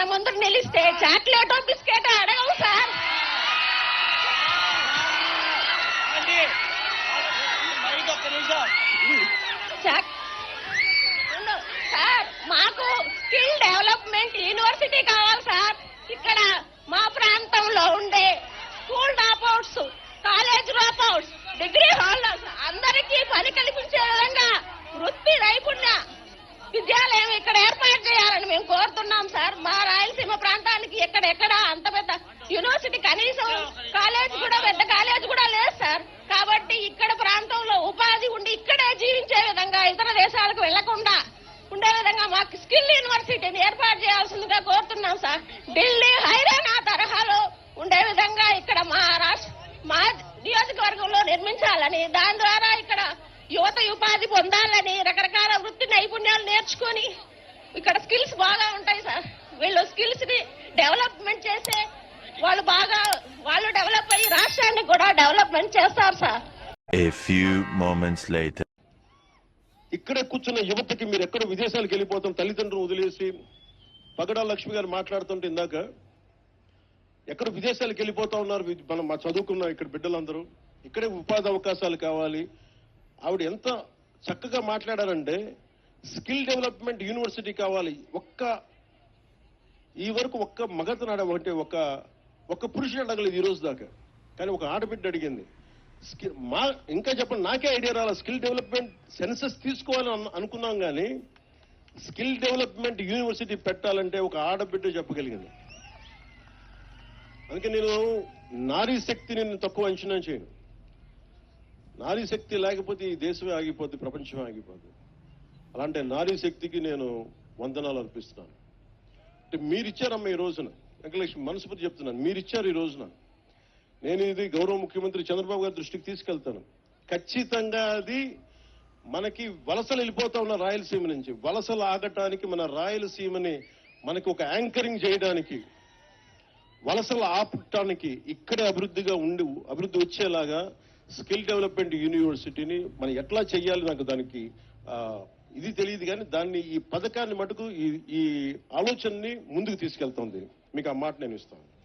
మన ముందు నిలిస్తే చాక్లెట్ బిస్కెట్ అడగవు సార్. సార్ మాకు స్కిల్ డెవలప్మెంట్ యూనివర్సిటీ కావాలి సార్. ఇక్కడ మా ప్రాంతంలో ఉండే school dropouts college dropouts degree holders అందరికీ పని కల్పించే విధంగా వృత్తి నైపుణ్య విద్యాలయం ఇక్కడ ఏర్పాటు చేయాలని మేము కోరుతున్నాం సార్ మా రాయలసీమ ఎక్కడ అంత పెద్ద యూనివర్సిటీ కనీసం కాలేజ్ కూడా పెద్ద కాలేజ్ కూడా లేదు సార్ కాబట్టి ఇక్కడ ప్రాంతంలో ఉపాధి ఉండి ఇక్కడే జీవించే విధంగా ఇతర దేశాలకు వెళ్ళకుండా ఉండే విధంగా మాకు స్కిల్ యూనివర్సిటీని ఏర్పాటు చేయాల్సిందిగా కోరుతున్నాం సార్ ఢిల్లీ హైరానా తరహాలో ఉండే విధంగా ఇక్కడ మా రాష్ట్ర మా నియోజకవర్గంలో నిర్మించాలని దాని ద్వారా ఇక్కడ యువత ఉపాధి పొందాలని రకరకాల వృత్తి నైపుణ్యాలు నేర్చుకొని ఇక్కడ స్కిల్స్ బాగా ఉంటాయి సార్ వీళ్ళు స్కిల్స్ని డెవలప్మెంట్ చేసే వాళ్ళు బాగా వాళ్ళు డెవలప్ అయ్యి రాష్ట్రాన్ని కూడా డెవలప్మెంట్ చేస్తారు sir A few moments later. ఇక్కడే కూర్చున్న యువతకి మీరు ఎక్కడ విదేశాలకు వెళ్ళిపోతాం తల్లిదండ్రులు వదిలేసి పగడా లక్ష్మి గారు మాట్లాడుతుంటే ఇందాక ఎక్కడ విదేశాలకు వెళ్ళిపోతా ఉన్నారు మనం మా చదువుకున్న ఇక్కడ బిడ్డలందరూ ఇక్కడే ఉపాధి అవకాశాలు కావాలి ఆవిడ ఎంత చక్కగా మాట్లాడారంటే స్కిల్ డెవలప్మెంట్ యూనివర్సిటీ కావాలి ఒక్క ఈ వరకు ఒక్క మగతనాడ అంటే ఒక ఒక్క పురుషుడు అడగలేదు ఈ రోజు దాకా. కానీ ఒక ఆడబిడ్డ అడిగింది స్కిల్ మా ఇంకా చెప్పండి నాకే ఐడియా రాల స్కిల్ డెవలప్మెంట్ సెన్సెస్ తీసుకోవాలని అనుకున్నాం కానీ స్కిల్ డెవలప్మెంట్ యూనివర్సిటీ పెట్టాలంటే ఒక ఆడబిడ్డ చెప్పగలిగింది. అందుకే నేను నారీ శక్తిని నేను తక్కువ అంచనా చేయను. నారీ శక్తి లేకపోతే ఈ దేశమే ఆగిపోద్ది ప్రపంచమే ఆగిపోద్ది. అలాంటి నారీ శక్తికి నేను వందనాలు అర్పిస్తున్నాను. అంటే మీరిచ్చారమ్మా ఈ రోజున. వెంకటలక్ష్మి మనస్ఫూర్తి చెప్తున్నాను. మీరిచ్చారు ఈ రోజున. నేను ఇది గౌరవ ముఖ్యమంత్రి చంద్రబాబు గారి దృష్టికి తీసుకెళ్తాను. ఖచ్చితంగా అది మనకి వలసలు వెళ్ళిపోతా ఉన్న రాయలసీమ నుంచి. వలసలు ఆగటానికి మన రాయలసీమని మనకి ఒక యాంకరింగ్ చేయడానికి వలసలు ఆపటానికి ఇక్కడే అభివృద్ధిగా ఉండి అభివృద్ధి వచ్చేలాగా స్కిల్ డెవలప్మెంట్ యూనివర్సిటీని మనం ఎట్లా చేయాలి నాకు దానికి ఇది తెలియదు కానీ దాన్ని ఈ పథకాన్ని మటుకు ఈ ఈ ఆలోచనని ముందుకు తీసుకెళ్తుంది. మీకు ఆ మాట నేను ఇస్తాను.